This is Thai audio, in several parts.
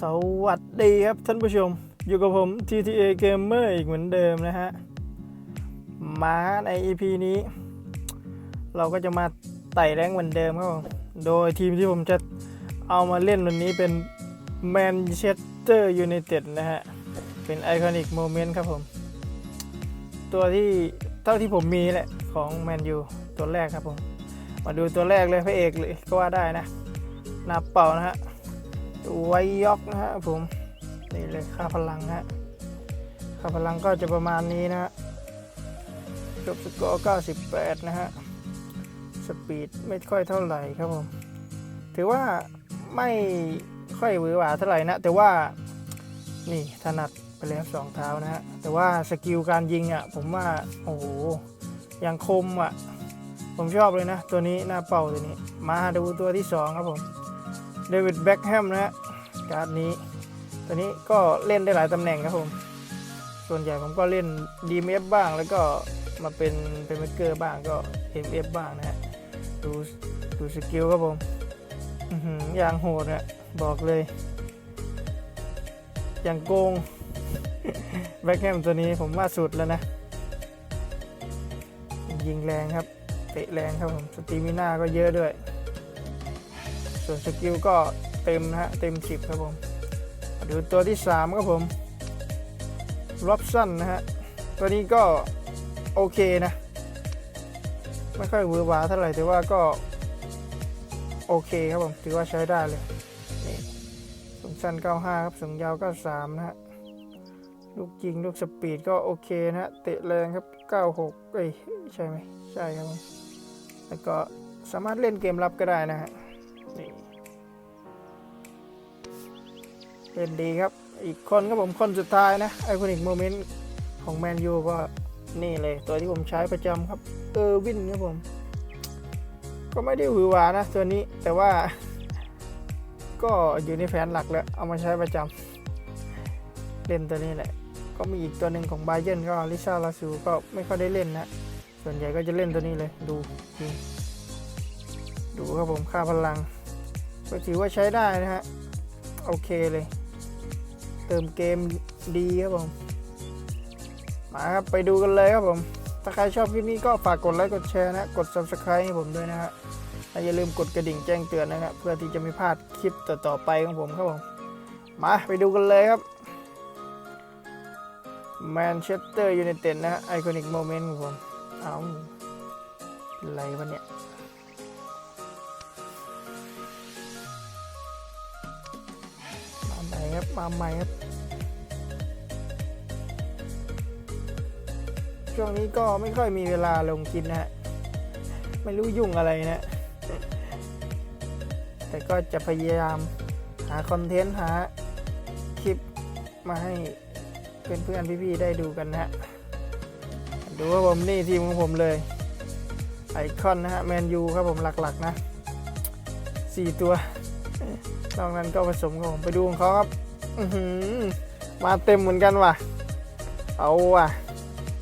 สวัสดีครับท่านผู้ชม อยู่กับผม TTA Gamer อีกเหมือนเดิมนะฮะ มาใน EP นี้ เราก็จะมาไต่แรงเหมือนเดิมครับผมโดยทีมที่ผมจะเอามาเล่นวันนี้เป็น Manchester United นะฮะ เป็นไอคอนิกโมเมนต์ครับผม ตัวที่เท่าที่ผมมีแหละ ของแมนยูตัวแรกครับผม มาดูตัวแรกเลยพระเอกเลยก็ว่าได้นะหนาเป่านะฮะ ไวยอกนะฮะผมนี่เลยค่าพลังฮะค่าพลังก็จะประมาณนี้นะฮะจบสกอร์98 นะฮะ สปีดไม่ค่อยเท่าไหร่ครับผม ถือว่าไม่ค่อยหวือหวาเท่าไหร่นะ แต่ว่านี่ถนัดไปแล้วสองเท้านะฮะ แต่ว่าสกิลการยิงอะ ผมว่า โอ้โหยังคมอะ ผมชอบเลยนะ ตัวนี้หน้าเป่าตัวนี้ มาดูตัวที่สองครับผม เดวิดแบ็กแฮมนะฮะการ์ดนี้ ตัวนี้ก็เล่นได้หลายตำแหน่งครับผม ส่วนใหญ่ผมก็เล่น DMF บ้างแล้วก็มาเป็นเป็นเมเกอร์บ้างก็ MF บ้างนะฮะ ดูดูสกิลครับผมอย่างโหดอะบอกเลย อย่างโกงแบ็กแฮมตัวนี้ผมว่าสุดแล้วนะ ยิงแรงครับ เตะแรงครับผม สตีมิน่าก็เยอะด้วย ส่วนสกิลก็เต็มนะฮะเต็มสิบครับผมดูตัวที่ 3 ครับผมร็อบสันนะฮะ ตัวนี้ก็โอเคนะ ไม่ค่อยหวือหวาเท่าไหร่แต่ว่าก็โอเคครับผม ถือว่าใช้ได้เลยนี่สูงสั้น 95 ครับ สูงยาว 93 นะฮะ ลูกยิง ลูกสปีดก็โอเคนะฮะ เตะแรงครับ 96 เอ้ย ใช่ไหม ใช่ครับผม แล้วก็สามารถเล่นเกมรับก็ได้นะฮะ นี่เล่นดีครับ อีกคนครับผมคนสุดท้ายนะไอคอนิกโมเมนต์ของแมนยูก็นี่เลยตัวที่ผมใช้ประจำครับเออร์วินครับผม ก็ไม่ได้หือหวานะตัวนี้แต่ว่า ก็อยู่ในแผนหลักแล้ว เอามาใช้ประจำเล่นตัวนี้แหละ ก็มีอีกตัวหนึ่งของไบเยนก็ลิซ่าลาซูก็ไม่ค่อยได้เล่นนะส่วนใหญ่ก็จะเล่นตัวนี้เลยดูดีดูครับผมค่าพลัง ก็ถือว่าใช้ได้นะฮะ โอเคเลย เติมเกมดีครับผม มาครับ ไปดูกันเลยครับผม ถ้าใครชอบคลิปนี้ก็ฝากกดไลค์กดแชร์นะ กด subscribe ให้ผมด้วยนะฮะและอย่าลืมกดกระดิ่งแจ้งเตือนนะครับเพื่อที่จะไม่พลาดคลิปต่อๆไปของผมครับผม มาไปดูกันเลยครับแมนเชสเตอร์ยูไนเต็ดนะฮะไอคอนิกโมเมนต์ของผม เอาอะไรวะเนี่ย ครับ มาใหม่ครับ ช่วงนี้ก็ไม่ค่อยมีเวลาลงกินนะฮะ ไม่รู้ยุ่งอะไรนะ แต่ก็จะพยายามหาคอนเทนต์หาคลิปมาให้เพื่อนๆพี่ๆได้ดูกันนะฮะ ดูว่าผมนี่ทีมของผมเลย ไอคอนนะฮะแมนยูครับผมหลักๆนะสี่ตัวนอกนั้นก็ผสมของผมไปดูของเขาครับ มาเต็มเหมือนกันว่ะ เอาว่ะ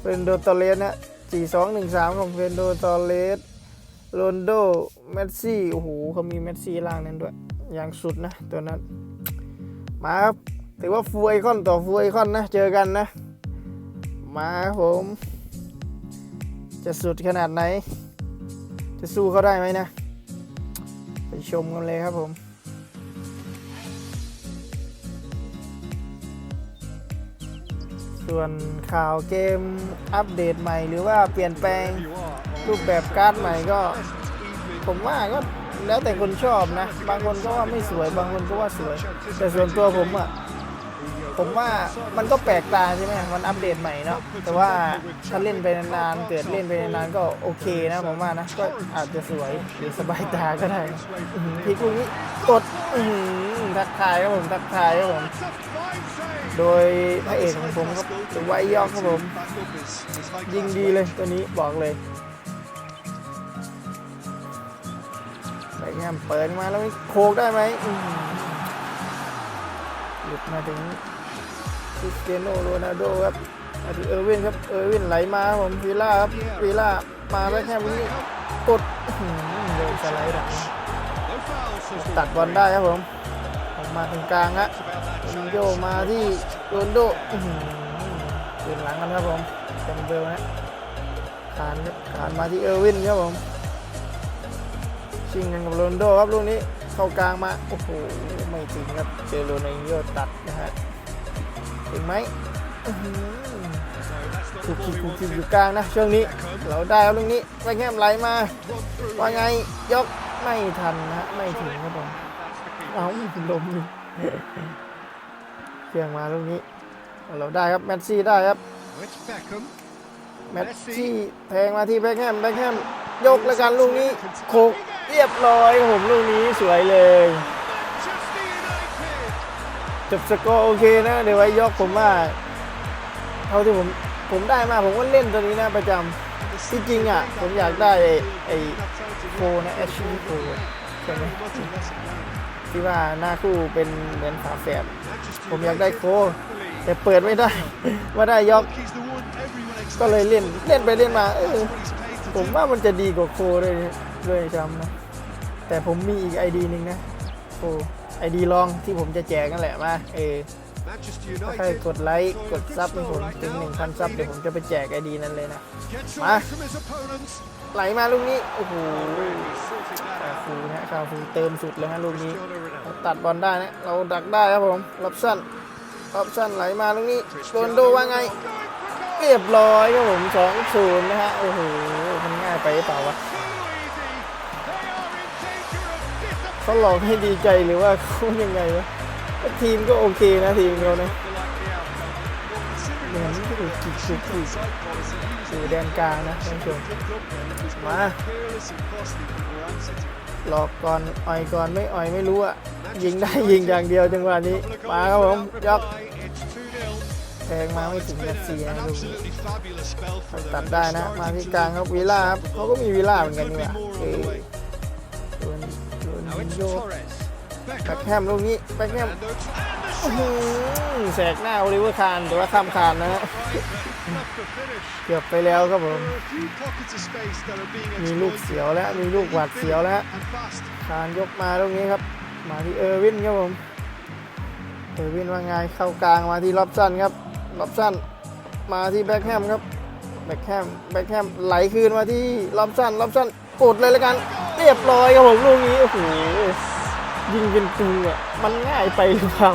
เฟนโดตอเลสนะสี่สองหนึ่งสามของเฟนโดตอเลสโรนโดเมสซี่โอ้โหเขามีเมสซี่ล่างนั้นด้วย อย่างสุดนะตัวนั้น มาครับถือว่าฟูไอคอนต่อฟูไอคอนนะ เจอกันนะ มาครับผม จะสุดขนาดไหน จะสู้เขาได้ไหมนะ ไปชมกันเลยครับผม ส่วนข่าวเกมอัปเดตใหม่หรือว่าเปลี่ยนแปลงรูปแบบการ์ดใหม่ก็ ผมว่าก็แล้วแต่คนชอบนะ บางคนก็ว่าไม่สวย บางคนก็ว่าสวย แต่ส่วนตัวผมอะผมว่ามันก็แปลกตาใช่ไหมมันอัปเดตใหม่เนาะ แต่ว่าถ้าเล่นไปนานๆ เกิดเล่นไปนานๆ ก็โอเคนะผมว่านะ ก็อาจจะสวยหรือสบายตาก็ได้อื้อหือพลิกลูกนี้กดทักทายครับผมทักทายครับผม โดยพระเอกของผมครับไวยยอกครับผม ยิงดีเลยตัวนี้บอกเลยไปแง่มเปิดมาแล้วโคกได้ไหมหลุดมาถึงคริสเตียโนโรนัลโดครับมาถึงเออร์วินครับ เออร์วินไหลมาครับผมวีล่าครับวีล่ามาไปแค่นี้กดโดนสไลด์ดักตัดบอลได้ครับผมของมาตรงกลางฮะ โรนัลโยมาที่โรนโดเปลี่ยนหลังกันครับผมจำเบลนะขานขานมาที่เออร์วินครับผมชิงกันกับโรนโดครับลูกนี้เข้ากลางมา โอ้โห ไม่ถึงครับ เจอโรนัลโยตัดนะฮะถึงไหมอื้อหือถูกขีดถูกอยู่กลางนะช่วงนี้เราได้แล้วลูกนี้ไปแง้มไหลมาว่าไงยกไม่ทันนะไม่ถึงครับผมเอาลมนี่ เครื่องมาลูกนี้ เราได้ครับแมตซี่ได้ครับ It's Beckham. แมตซี่แทงมาที่แบ็คแฮมแบ็คแฮมยกแล้วกันลูกนี้โคกเรียบร้อยครับผมลูกนี้สวยเลย Manchester United. จบสกอร์โอเคนะ เดี๋ยวไว้ยกผมว่าเท่าที่ผมผมได้มาผมก็เล่นตัวนี้นะประจำที่จริงอะผมอยากได้ไอ้ไอ้โคนะแอชชี่โคใช่ไหม ที่ว่าหน้าคู่เป็นเหมือนฝาแฝดผมอยากได้โค แต่เปิดไม่ได้ ว่าได้ยอก ก็เลยเล่นเล่นไปเล่นมาเออผมว่ามันจะดีกว่าโคด้วยด้วยซ้ำนะ แต่ผมมีอีกไอดีหนึ่งนะโคไอดีลองที่ผมจะแจกนั่นแหละมาเออถ้าใครกดไลค์กดซับให้ผมถึง1,000ซับเดี๋ยวผมจะไปแจกไอดีนั้นเลยนะ gets Ma. away from his opponents. ไหลมาลูกนี้โอ้โห ฟูนะคาฟูเติมสุดเลยฮะลูกนี้เราตัดบอลได้นะ เราดักได้ครับผมรับสั้นรับสั้นไหลมาลูกนี้โรนลโดว่าไง เรียบร้อยครับผมสองศูนย์นะฮะ โอ้โห มันง่ายไปหรือเปล่าวะเขาหลอกให้ดีใจหรือว่าเขายังไงวะ ทีมก็โอเคนะทีมเราเนะ The likely outcome. Well, considering เหมื อน he ที่ has ถู a ก bit จิก of จิก shift จิ on ก side policy. He was อยู่แดนกลางนะท่านผู้ชมมา หลอกก่อนอ่อยก่อนไม่อ่อยไม่รู้อะยิงได้ยิงอย่างเดียวจังหวะนี้ มาครับผมยกแทงมาไม่ถึงนาทีนะลูกตัดได้นะ มาที่กลางครับวีล่าครับเขาก็มีวีล่าเหมือนกันนี่หว่าเออโดนโดนโยกแบ็คแฮมลูกนี้แบ็คแฮม And the- and the อื้อ shot. หือ แสกหน้าโอลิเวอร์คานแต่ว่าข้ามคานนะฮะเกือบไปแล้วครับผม มีลูกเสียวแล้ว มีลูกหวาดเสียวแล้วคานยกมาตรงนี้ครับ มาที่เออร์วินครับผม เออร์วินว่าไงเข้ากลางมาที่ล็อบสันครับล็อบสันมาที่แบ็คแฮมครับ แบ็คแฮม แบ็คแฮมไหลคืนมาที่ล็อบสันล็อบสันกดเลยแล้วกัน เรียบร้อยครับผมลูกนี้ โอ้โห ยิงเป็นตูอะ มันง่ายไปหรือเปล่า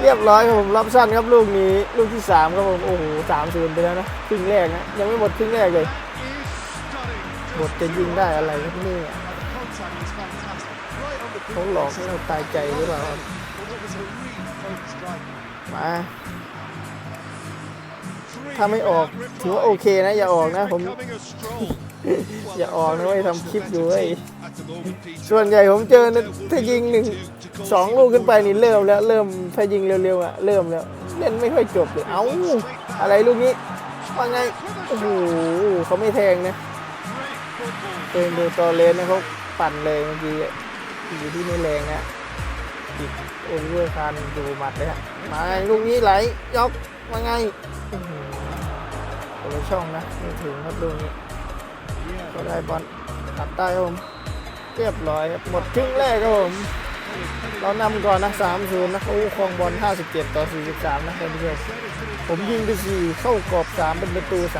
เรียบร้อยครับผมล็อบสั้นครับลูกนี้ลูกที่สามครับผมโอ้โหสามศูนย์ไปแล้วนะครึ่งแรกนะยังไม่หมดครึ่งแรกเลย Is stunning. บทจะยิงได้อะไรครับนี่เขาหลอกให้เราตายใจหรือเปล่ามาถ้าไม่ออกถือว่าโอเคนะ อย่าออกนะผม อย่าออกนะเว้ยทำคลิปอยู่เว้ย ส่วนใหญ่ผมเจอนะถ้ายิงหนึ่งสองลูกขึ้นไปนี่เริ่มแล้วเริ่มถ้ายิงเร็วๆอะเริ่มแล้วเล่นไม่ค่อยจบเลยเอ้าอะไรลูกนี้ว่าไงโอ้โหเขาไม่แทงนะ Great football. เองดูตอเลนนะเขาปั่นเลยเมื่อกี้อยู่ที่ไม่แรงนะติดโอลิเวอร์คานดูหมัดเลยฮะมาไงลูกนี้ไหลยกว่าไงอื้อหือคนละช่องนะไม่ถึงครับลูกนี้ก็ได้บอลตัดได้ผม เรียบร้อยครับหมดครึ่งแรกครับผมเรานำก่อนนะ3 0นะเขาครองบอล 57 ต่อ 43 นะท่านผู้ชมผมยิงไป 4 เข้ากรอบ 3 เป็นประตู 3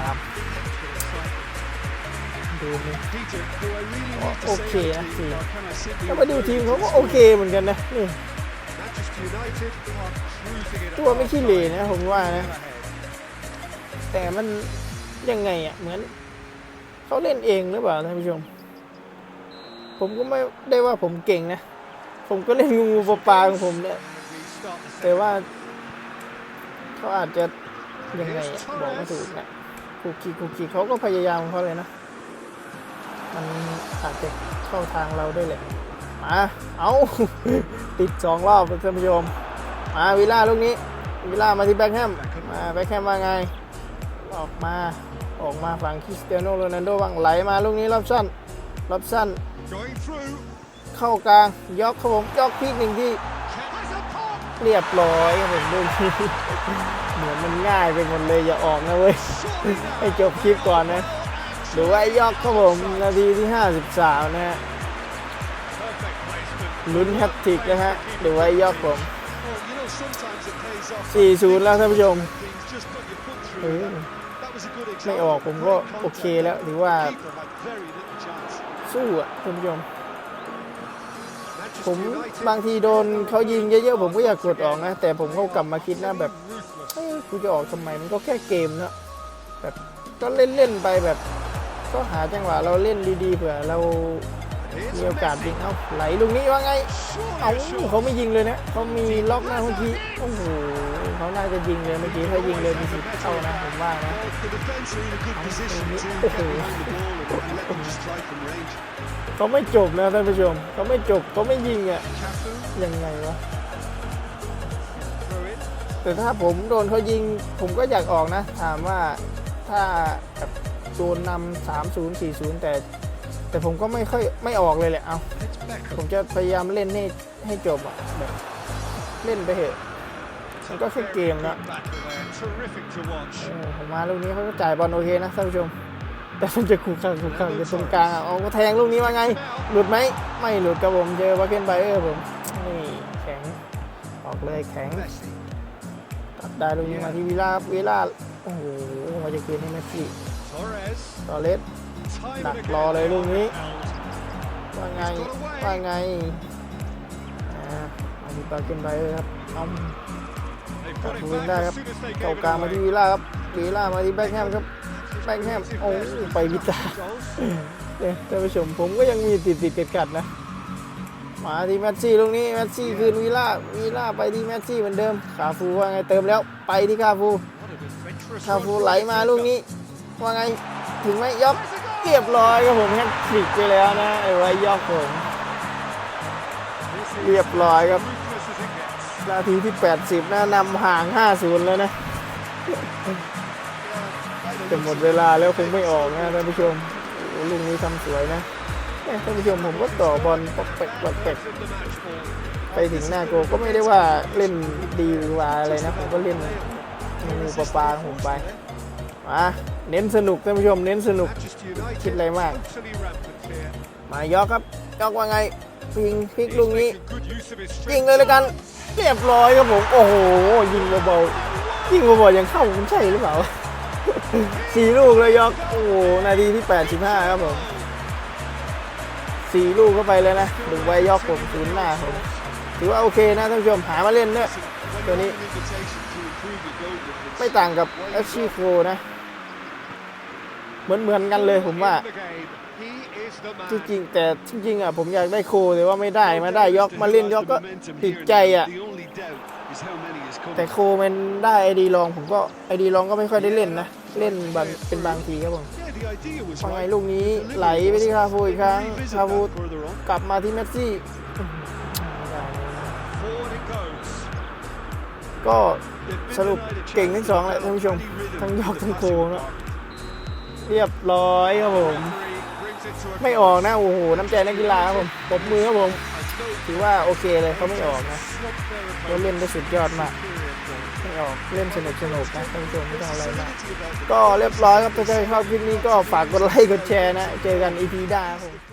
ดูนี่ Peter, do I really Oh, need to say okay, that to you, I see. or can I simply แล้วมาดูทีมเขาก็โอเคเหมือนกันนะ นี่ ตัวไม่ขี้เหร่นะผมว่านะ แต่มันยังไงอะ เหมือนเขาเล่นเองหรือเปล่าท่านผู้ชม ผมก็ไม่ได้ว่าผมเก่งนะ ผมก็เล่นงูปลาปลาของผมเนี่ยแต่ว่าเขาอาจจะยังไงบอกไม่ถูกนะคุกคีคุกคีเขาก็พยายามเขาเลยนะ มันอาจจะเข้าทางเราได้แหละมาเอาติดสองรอบท่านผู้ชมมาวิลล่าลูกนี้วิลล่ามาที่แบ็คแฮมมาแบ็คแฮมว่าไง ออกมาออกมาฝั่งคริสเตียโนโรนัลโดวังไหลมาลูกนี้รอบสั้นรอบสั้น เข้ากลางยกครับผมยกพีกหนึ่งที่ Has a pop. เรียบร้อยครับผมดูทีเหมือนมันง่ายไปหมดเลยอย่าออกนะเว้ย Surely that ให้จบคลิปก่อนนะหรือว่าไอ้ยอกครับผมนาทีที่ 53 นะฮะ perfect placement ลุ้นแฮตทริกนะฮะเดี๋ยวไว้ยอกผม Well, you know, sometimes it pays off. 4-0 แล้วท่านผู้ชม Things just put your foot เอ through. อ That was a good ไม่ example. ออกผมก็โอเคแล้วถือว่า สู้อะท่านผู้ชม Manchester ผม United บางทีโดนเขายิงเยอะๆผมก็อยากกดออกนะ แต่ผมก็กลับมาคิดนะแบบ ruthless. เอ้ยกูจะออกทำไมมันก็แค่เกมเนอะแบบก็เล่นๆไปแบบ ก็หาจังหวะเราเล่นดีๆเผื่อเรา Here's มีโอกาส Messi. ยิงเอาไหลลูกนี้ว่าไง Surely เอา a shot. เขาไม่ยิงเลยนะเขามีล็อกหน้าเมื่อกี้โอ้โห เขาน่าจะยิงเลยเมื่อกี้ถ้ายิงเลยมีสิทธิ์เข้านะผมว่านะเขาไม่จบนะท่านผู้ชมเขาไม่จบเขาไม่ยิงอะยังไงวะแต่ถ้าผมโดนเขายิง ผมก็อยากออกนะ ถามว่าถ้าแบบโดนนำสามศูนย์สี่ศูนย์แต่ แต่ผมก็ไม่ค่อยไม่ออกเลยแหละเอาผมจะพยายามเล่นให้ให้จบอะแบบเล่นไปเถอะ มันก็แค่เกมนะ Good battle there. Terrific to watch. เออผมมาลูกนี้เขาก็จ่ายบอลโอเคนะท่านผู้ชม แต่มันจะขู่ขังขู่ขังอยู่ตรงกลางอะเอาก็แทงลูกนี้ว่าไง หลุดไหม ไม่หลุดครับผม เจอวาเคนไบเออร์ผม นี่ แข็ง ออกเลยแข็ง Messi. ตัดได้ลูกนี้มาที่วิลล่าวิลล่าโอ้โหมาจะคืนให้เมสซี่ Torres. ตอเลส Time Đặt and again. lò đây luôn ý. Held. ว่าไง ว่าไง อ่ามาที่ปาเกนไบเออร์ครับน้อง They กลับคืนได้ครับเก่ากลางมาที่วิลล่าครับวิลล่ามาที่แบ็คแฮมครับแบ็คแฮมโอ้ไปวิตาเนี่ยท่านผู้ชมผมก็ยังมีติดติดๆขัดนะมาที่แมสซี่ลูกนี้แมสซี่คืนวิลล่าวิลล่าไปที่แมสซี่เหมือนเดิมคาฟูว่าไงเติมแล้วไปที่คาฟูคาฟูไหลมาลูกนี้ว่าไงถึงไหมยกเรียบร้อยครับผมแฮตทริกไปแล้วนะไอ้ไว้ยอกผมเรียบร้อยครับ นาทีที่ 80นะนำห่าง 5-0 แล้วนะจะหมดเวลาแล้วคงไม่ออกนะท่านผู้ชมลูกนี้ทำสวยนะท่านผู้ชมผมก็ต่อบอลปอกแปกปอกแปกไปถึงหน้าโกก็ไม่ได้ว่าเล่นดีหรือว่าอะไรนะ ผมก็เล่นงูปลาปลาของผมไปมาเน้นสนุกท่านผู้ชมเน้นสนุก Manchester United Kid Lay Mark. totally rampant here. มายอกครับยอกว่าไงพิงพลิกลูกนี้ยิงเลยละกัน เรียบร้อยครับผม โอ้โห ยิงเบาๆยิงเบาๆยังเข้ามันใช่หรือเปล่า สี่ลูกเลยยอกโอ้โห นาทีที่85ครับผมสี่ลูกเข้าไปเลยนะดึงไว้ยอกผมศูนย์หน้าผมถือว่าโอเคนะท่านผู้ชมหามาเล่นเนี่ย When Tony. you have an invitation to improve your goal difference, ไม่ต่างกับเอฟซีโคนะ เหมือนเหมือนกันเลยผมว่า จริงๆแต่จริงๆอะผมอยากได้โคแต่ว่าไม่ได้มาได้ยอกมาเล่นยอกก็ติดใจอะแต่โคมันได้ไอดีลองผมก็ไอดีลองก็ไม่ค่อยได้เล่นนะ เล่นบางเป็นบางทีครับผม Yeah, the idea was ว่าไงลูกนี้ไหลไปที่คาฟูอีกครั้งคาฟูกลับมาที่เมสซี่ก็สรุปเก่งทั้งสองแหละท่านผู้ชมทั้งยอกทั้งโคเนอะ part. เรียบร้อยครับผม ไม่ออกนะโอ้โหน้ำใจนักกีฬาครับผมปบมือครับผมถือว่าโอเคเลยเขาไม่ออกนะเขาเล่นได้สุดยอดมากไม่ออกเล่นสนุกสนุกนะท่านผู้ชมไม่ต้องอะไรมากก็เรียบร้อยครับถ้าใครชอบคลิปนี้ก็ฝากกดไลค์กดแชร์นะ เจอกันอีพีหน้าครับผม